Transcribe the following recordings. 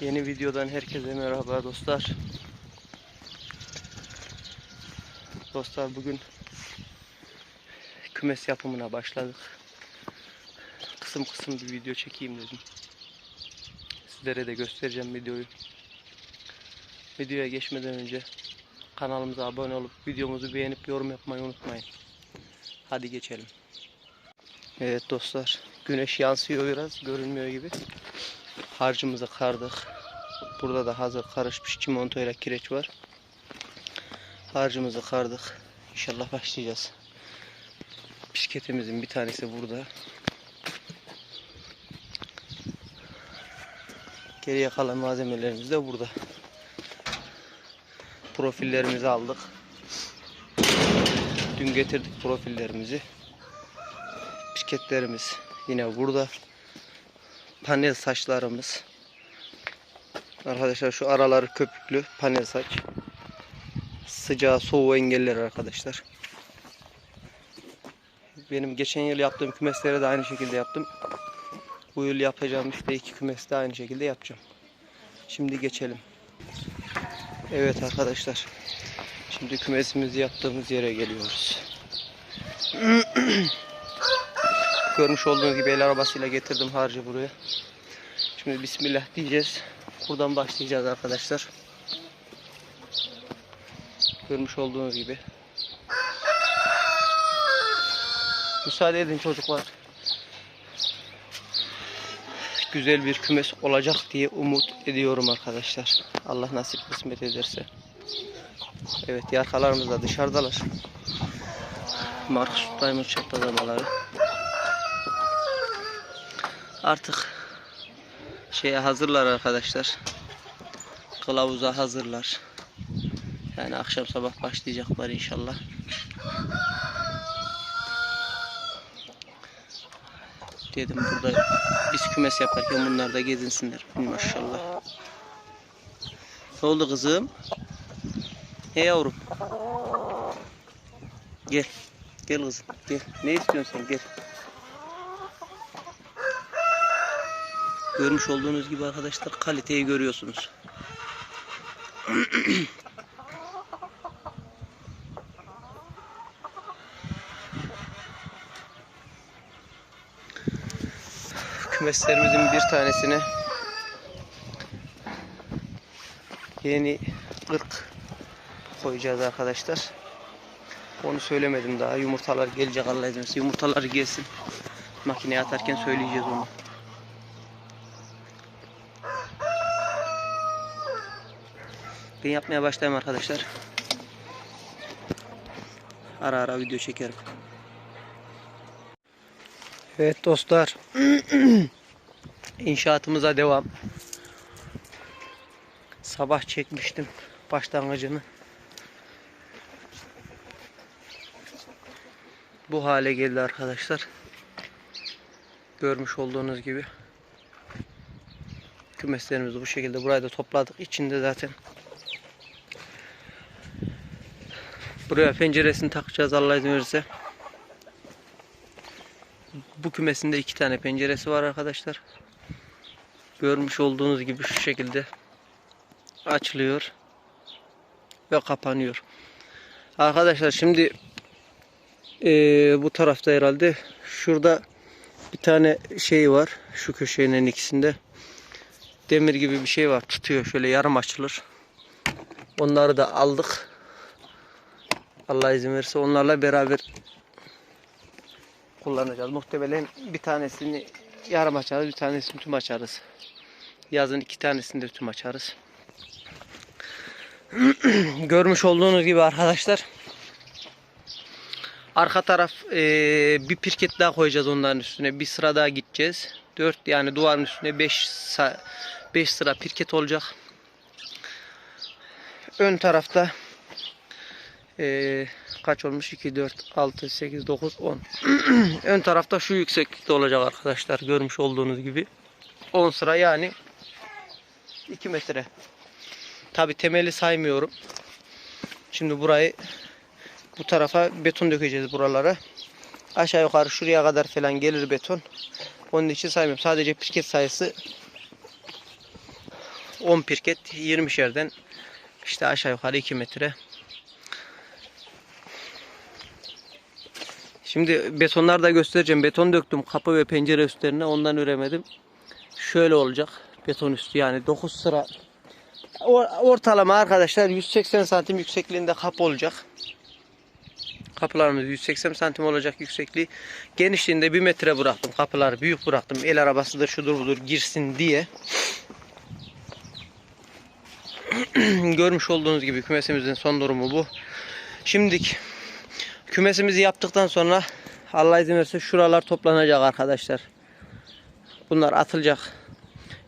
Yeni videodan herkese merhaba dostlar. Dostlar bugün kümes yapımına başladık. Kısım kısım bir video çekeyim dedim. Sizlere de göstereceğim videoyu. Videoya geçmeden önce kanalımıza abone olup videomuzu beğenip yorum yapmayı unutmayın. Hadi geçelim. Evet dostlar güneş yansıyor biraz görünmüyor gibi. Harcımızı kardık. Burada da hazır karışmış çimento ile kireç var. Harcımızı kardık. İnşallah başlayacağız. Bisikletimizin bir tanesi burada. Geriye kalan malzemelerimiz de burada. Profillerimizi aldık. Dün getirdik profillerimizi. Bisikletlerimiz yine burada. Panel saçlarımız. Arkadaşlar şu araları köpüklü panel saç. Sıcağı soğuğu engeller arkadaşlar. Benim geçen yıl yaptığım kümeslere de aynı şekilde yaptım. Bu yıl yapacağım işte iki kümesi de aynı şekilde yapacağım. Şimdi geçelim. Evet arkadaşlar. Şimdi kümesimizi yaptığımız yere geliyoruz. Görmüş olduğunuz gibi el arabasıyla getirdim harcı buraya. Şimdi Bismillah diyeceğiz. Buradan başlayacağız arkadaşlar. Görmüş olduğunuz gibi. Müsaade edin çocuklar. Güzel bir kümes olacak diye umut ediyorum arkadaşlar. Allah nasip kısmet ederse. Evet yarkalarımız da dışarıdalar. Marcus Diamond çaprazlamaları. Artık şeye hazırlar arkadaşlar. Kılavuza hazırlar. Yani akşam sabah başlayacaklar inşallah. Dedim burada biz kümes yaparken bunlar da gezinsinler. Maşallah. Ne oldu kızım? He yavrum. Gel. Gel kızım. Gel. Ne istiyorsun sen? Gel. Görmüş olduğunuz gibi arkadaşlar kaliteyi görüyorsunuz. Kümeslerimizin bir tanesine yeni ırk koyacağız arkadaşlar. Onu söylemedim daha. Yumurtalar gelecek Allah. Yumurtalar gelsin. Makineye atarken söyleyeceğiz onu. Ben yapmaya başlayayım arkadaşlar. Ara ara video çekerim. Evet dostlar. İnşaatımıza devam. Sabah çekmiştim başlangıcını. Bu hale geldi arkadaşlar. Görmüş olduğunuz gibi. Kümeslerimizi bu şekilde buraya da topladık. İçinde zaten Buraya penceresini takacağız Allah izin verirse. Bu kümesinde iki tane penceresi var arkadaşlar. Görmüş olduğunuz gibi şu şekilde açılıyor ve kapanıyor. Arkadaşlar şimdi eee, bu tarafta herhalde şurada bir tane şey var. Şu köşenin ikisinde demir gibi bir şey var. Tutuyor şöyle yarım açılır. Onları da aldık. Allah izin verirse onlarla beraber kullanacağız. Muhtemelen bir tanesini yarım açarız, bir tanesini tüm açarız. Yazın iki tanesini de tüm açarız. Görmüş olduğunuz gibi arkadaşlar. Arka taraf eee, bir pirket daha koyacağız onların üstüne. Bir sıra daha gideceğiz. 4 yani duvarın üstüne 5 5 sıra pirket olacak. Ön tarafta ee, kaç olmuş? 2, 4, 6, 8, 9, 10. Ön tarafta şu yükseklikte olacak arkadaşlar. Görmüş olduğunuz gibi. 10 sıra yani 2 metre. Tabi temeli saymıyorum. Şimdi burayı bu tarafa beton dökeceğiz buralara. Aşağı yukarı şuraya kadar falan gelir beton. Onun için saymıyorum. Sadece pirket sayısı 10 pirket 20'şerden işte aşağı yukarı 2 metre. Şimdi betonlar da göstereceğim. Beton döktüm kapı ve pencere üstlerine. Ondan üremedim. Şöyle olacak. Beton üstü yani 9 sıra. Or- Ortalama arkadaşlar 180 santim yüksekliğinde kapı olacak. Kapılarımız 180 santim olacak yüksekliği. Genişliğinde 1 metre bıraktım. Kapıları büyük bıraktım. El arabası da şudur budur girsin diye. Görmüş olduğunuz gibi kümesimizin son durumu bu. Şimdilik kümesimizi yaptıktan sonra Allah izin verirse şuralar toplanacak arkadaşlar. Bunlar atılacak.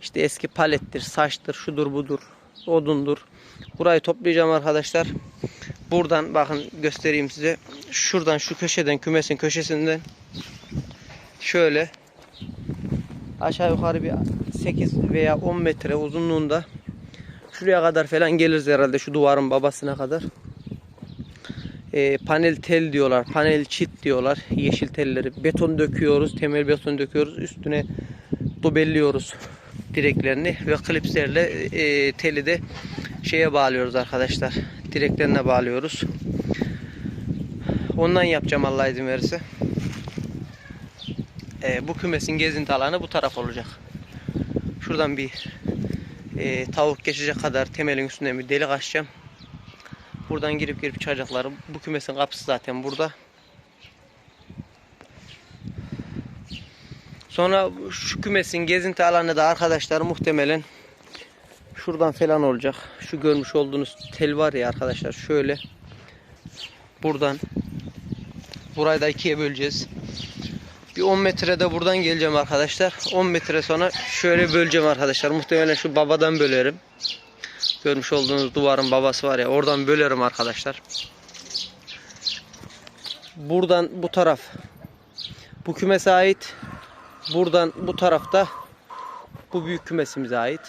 İşte eski palettir, saçtır, şudur budur, odundur. Burayı toplayacağım arkadaşlar. Buradan bakın göstereyim size. Şuradan şu köşeden kümesin köşesinden şöyle aşağı yukarı bir 8 veya 10 metre uzunluğunda şuraya kadar falan geliriz herhalde şu duvarın babasına kadar. Ee, panel tel diyorlar, panel çit diyorlar. Yeşil telleri beton döküyoruz, temel beton döküyoruz. Üstüne dubelliyoruz direklerini ve klipslerle e, teli de şeye bağlıyoruz arkadaşlar. Direklerine bağlıyoruz. Ondan yapacağım Allah izin verirse. E, bu kümesin gezinti alanı bu taraf olacak. Şuradan bir e, tavuk geçecek kadar temelin üstünden bir delik açacağım. Buradan girip girip çıkacaklar. Bu kümesin kapısı zaten burada. Sonra şu kümesin gezinti alanı da arkadaşlar muhtemelen şuradan falan olacak. Şu görmüş olduğunuz tel var ya arkadaşlar şöyle buradan burayı da ikiye böleceğiz. Bir 10 metrede buradan geleceğim arkadaşlar. 10 metre sonra şöyle böleceğim arkadaşlar. Muhtemelen şu babadan bölerim. Görmüş olduğunuz duvarın babası var ya oradan bölerim arkadaşlar. Buradan bu taraf bu kümese ait. Buradan bu tarafta bu büyük kümesimize ait.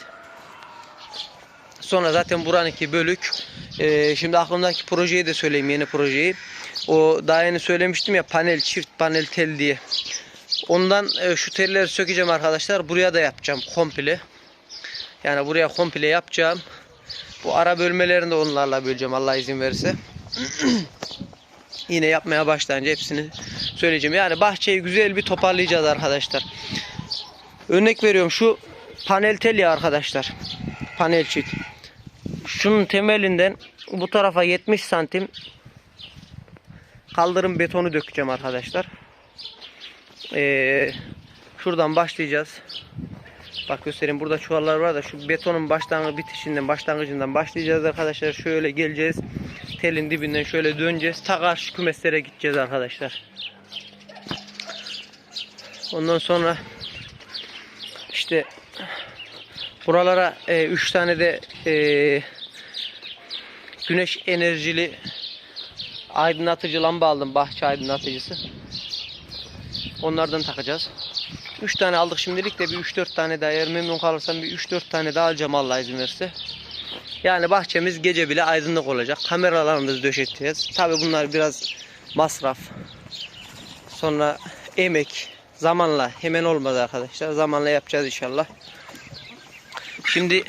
Sonra zaten buranınki bölük. Ee, şimdi aklımdaki projeyi de söyleyeyim yeni projeyi. O daha yeni söylemiştim ya panel çift panel tel diye. Ondan e, şu telleri sökeceğim arkadaşlar. Buraya da yapacağım komple. Yani buraya komple yapacağım. Bu ara bölmelerini de onlarla böleceğim Allah izin verirse. Yine yapmaya başlayınca hepsini söyleyeceğim. Yani bahçeyi güzel bir toparlayacağız arkadaşlar. Örnek veriyorum şu panel tel ya arkadaşlar. Panel çift. Şunun temelinden bu tarafa 70 santim kaldırım betonu dökeceğim arkadaşlar. Ee, şuradan başlayacağız. Bak göstereyim burada çuvallar var da şu betonun başlangıcı bitişinden başlangıcından başlayacağız arkadaşlar. Şöyle geleceğiz. Telin dibinden şöyle döneceğiz. Ta karşı kümeslere gideceğiz arkadaşlar. Ondan sonra işte buralara 3 tane de e, güneş enerjili aydınlatıcı lamba aldım. Bahçe aydınlatıcısı. Onlardan takacağız. 3 tane aldık şimdilik de bir 3-4 tane daha eğer memnun kalırsam bir 3-4 tane daha alacağım Allah izin verirse. Yani bahçemiz gece bile aydınlık olacak. Kameralarımızı döşeteceğiz. Tabi bunlar biraz masraf. Sonra emek. Zamanla hemen olmaz arkadaşlar. Zamanla yapacağız inşallah. Şimdi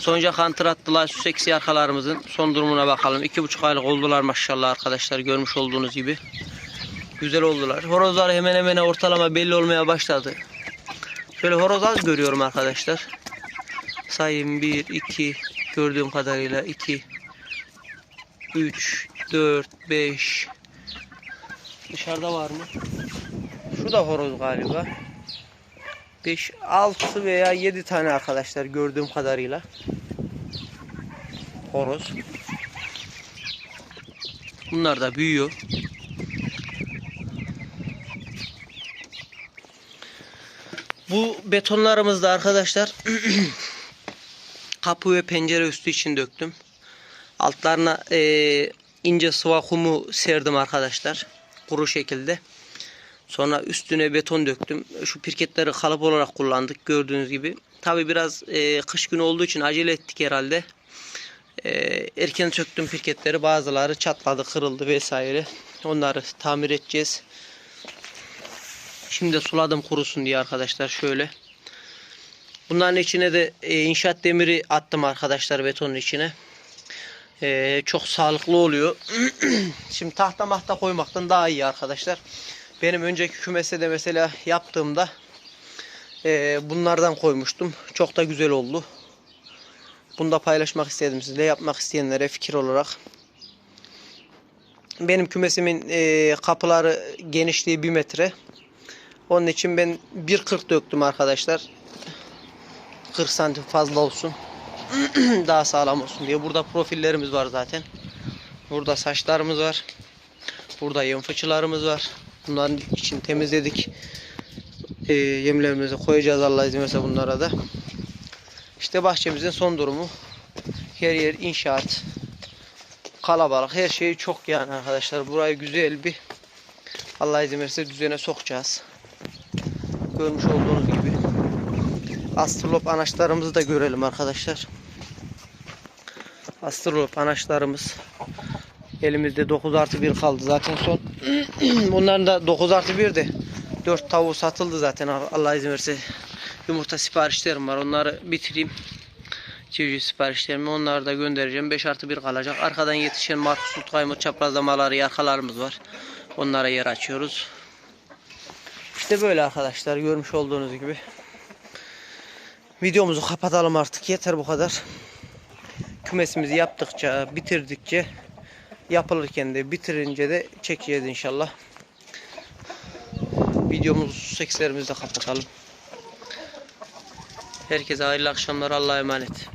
Sonca kantır attılar şu seksi arkalarımızın son durumuna bakalım. 2,5 aylık oldular maşallah arkadaşlar görmüş olduğunuz gibi. Güzel oldular. Horozlar hemen hemen ortalama belli olmaya başladı. Şöyle horoz az görüyorum arkadaşlar. Sayayım 1, 2, gördüğüm kadarıyla 2, 3, 4, 5. Dışarıda var mı? Şu da horoz galiba. 5, 6 veya 7 tane arkadaşlar gördüğüm kadarıyla. Horoz. Bunlar da büyüyor. Bu betonlarımız da arkadaşlar kapı ve pencere üstü için döktüm. Altlarına e, ince sıva kumu serdim arkadaşlar. Kuru şekilde. Sonra üstüne beton döktüm. Şu pirketleri kalıp olarak kullandık gördüğünüz gibi. Tabi biraz e, kış günü olduğu için acele ettik herhalde. E, erken söktüm pirketleri. Bazıları çatladı, kırıldı vesaire. Onları tamir edeceğiz. Şimdi suladım kurusun diye arkadaşlar şöyle. Bunların içine de e, inşaat demiri attım arkadaşlar betonun içine. E, çok sağlıklı oluyor. Şimdi tahta mahta koymaktan daha iyi arkadaşlar. Benim önceki kümese de mesela yaptığımda e, bunlardan koymuştum. Çok da güzel oldu. Bunu da paylaşmak istedim sizle. Yapmak isteyenlere fikir olarak. Benim kümesimin e, kapıları genişliği 1 metre. Onun için ben 1.40 döktüm arkadaşlar. 40 santim fazla olsun. Daha sağlam olsun diye. Burada profillerimiz var zaten. Burada saçlarımız var. Burada yem fıçılarımız var. Bunların için temizledik. E, yemlerimizi koyacağız Allah izin verirse bunlara da. İşte bahçemizin son durumu. Her yer inşaat. Kalabalık. Her şey çok yani arkadaşlar. Burayı güzel bir Allah izin verirse düzene sokacağız. Görmüş olduğunuz gibi. Astrolop anaçlarımızı da görelim arkadaşlar. Astrolop anaçlarımız. Elimizde 9 artı 1 kaldı zaten son. Bunların da 9 artı 1 de 4 tavuğu satıldı zaten Allah izin verirse. Yumurta siparişlerim var. Onları bitireyim. Civciv siparişlerimi onları da göndereceğim. 5 artı 1 kalacak. Arkadan yetişen Markus Utkaymut çaprazlamaları, yarkalarımız var. Onlara yer açıyoruz. İşte böyle arkadaşlar görmüş olduğunuz gibi. Videomuzu kapatalım artık. Yeter bu kadar. Kümesimizi yaptıkça, bitirdikçe yapılırken de bitirince de çekeceğiz inşallah. Videomuzu sekslerimizde kapatalım. Herkese hayırlı akşamlar. Allah'a emanet.